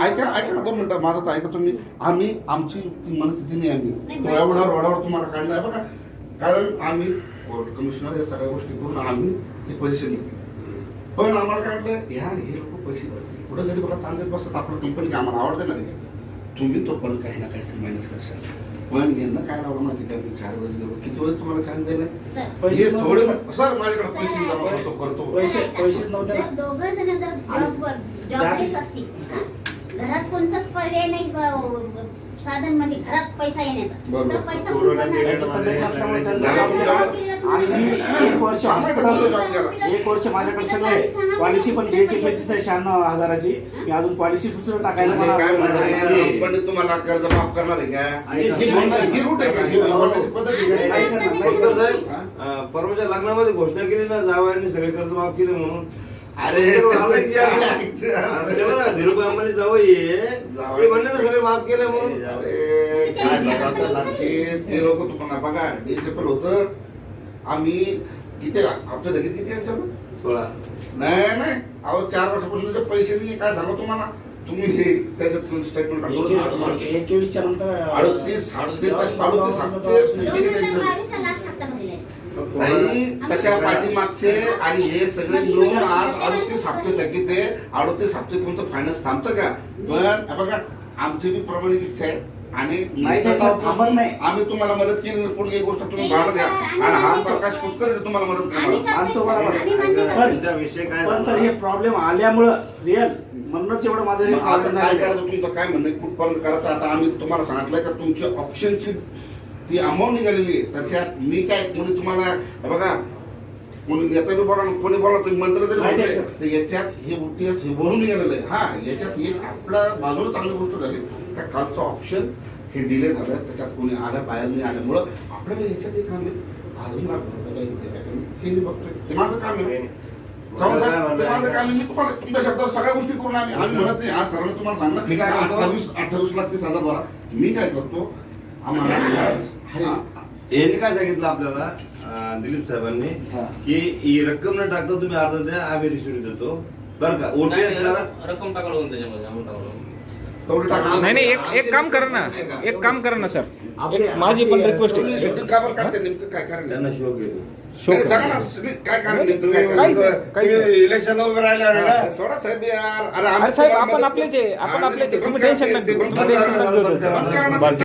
ऐका ना ऐका ना दोन मिनिटं माझं तर ऐका तुम्ही. आम्ही आमची ती मनस्थिती नाही आम्ही तो नाही. एवढ्यावर रोडावर तुम्हाला काढणं आहे बघा. कारण आम्ही कोर्ट कमिशनर या सगळ्या गोष्टी करून आम्ही ते पैसे घेतले. पण आम्हाला काय वाटलं यार हे लोक पैसे भरतील. पुढे घरी बघा चांगले बसतात. आपलं कंपनी काय आम्हाला आवडते ना तुम्ही तो पण काही ना काहीतरी मॅनेज करशाल पण यांना काय लावलं माहिती मी चार वेळेस गेलो. किती वेळेस तुम्हाला चान्स दिले? सर. पैसे हे थोडे सर. माझ्याकडे पैसे जमा करतो करतो. पैसे- पैसेच नव्हते. घरात कोणताच पर्याय नाही साधन म्हणजे घरात पैसा येण्याचा. तर पैसा एक वर्ष एक वर्ष माझ्याकडे सगळं. आहे पॉलिसी पण द्यायची पंचवीस आहे शहाण्णव हजाराची. मी अजून पॉलिसी दुसरं टाकायला काय म्हणणं कंपनी तुम्हाला कर्ज माफ करणार आहे का? आणि ही बोलणं- रूट आहे का? ही पद्धत परवाच्या लग्नामध्ये घोषणा केली ना जावयाने सगळे कर्ज माफ केले म्हणून. अरे, ते झालं की यार, ते- आता तेव्हा ना जावई. आहे. ते म्हणले ना सगळे माफ केले म्हणून. अरे, काय सांगायचं लागते ते लोक तुम्हाला बघा डिसेबल होतं. आम्ही किती हप्ते धरीत किती यांच्यावर सोळा. नाही नाही. अहो चार वर्षापासून त्याचे पैसे नाही काय सांगा तुम्हाला? तुम्ही हे त्याच्यातून स्टेटमेंट एक- एकवीसच्या नंतर अडतीस हप्ते अडतीस त्यांचे बावीसचा लास्ट हप्ता भरलेला आहे सर. नाही त्याच्या पाठीमागचे आणि हे सगळे मिळून आज अडतीस हप्ते थकीत आहे. अडतीस हप्ते कोणतं फायनान्स थांबतं का? पण हे बघा आमची बी प्रमाणिक इच्छा आहे. आणि. आम्ही तुम्हाला मदत केली नाही, पुढली गोष्ट तुम्ही भाडं द्या. आणि हा प्रकाश कुटकर तुम्हाला मदत करणार. विषय काय पण सर? हे प्रॉब्लेम आल्यामुळं रिअल म्हणूनच एवढं माझं आता काय. करायचं? तुमचं काय म्हणणं? कुठपर्यंत करायचं? आता आम्ही तुम्हाला सांगितलंय का तुमची ऑप्शनची ती अमाऊंट निघालेली आहे. त्याच्यात मी काय कोणी तुम्हाला बघा कोणी नेता बी बोला कोणी बोला तुम्ही मंत्र जरी माहिती सर. तर याच्यात हे उटीएस हे भरून निघालेलं आहे. हा याच्यात एक आपल्या बाजूला चांगली गोष्ट झाली. का कालचं ऑप्शन हे डिले झालं त्याच्यात कोणी आलं बाहेर नाही आल्यामुळं आपल्याला याच्यात एक काम आहे अजून ते मी बघतोय. ते माझं काम आहे. ते माझं काम आहे. मी तुम्हाला तुमच्या शब्दावर सगळ्या गोष्टी करून आम्ही आम्ही म्हणत नाही. आज सरांनी तुम्हाला सांगलं मी काय करतो? अठ्ठावीस अठ्ठावीस लाख तीस हजार भरा. मी काय करतो? आम्हाला. यांनी काय सांगितलं आपल्याला? अं, दिलीप साहेबांनी हा. की ही रक्कम न टाकता तुम्ही अर्ज द्या आम्ही रिसिव्ह देतो. बरं का? ओटीएस नाही, करा. रक्कम टाकावं लागून त्याच्यामध्ये amount टाकावं लागून. तेवढे टाका. नाही नाही एक एक काम करा ना. एक काम करा ना सर एक माझी पण रिक्वेस्ट तुम्ही आहे. का बरं काढते? नेमकं काय कारण त्यांना शोक येतो. नाही, सांगा ना काय कारण नेमकं काय कारण? काहीच नाही, काहीच नाही. इलेक्शनला उभे राहिले हा, सोडा साहेब यार अरे आम्ही अरे साहेब आपण आपलेच आहे. आपण आम्ही आपलेच ते आहे बंद तुम्ही करा, टेन्शन ते- नका ते घेऊ. बंद तुम्ही करा. टेन्शन नका घेऊ. बंद करा. ना. बाकी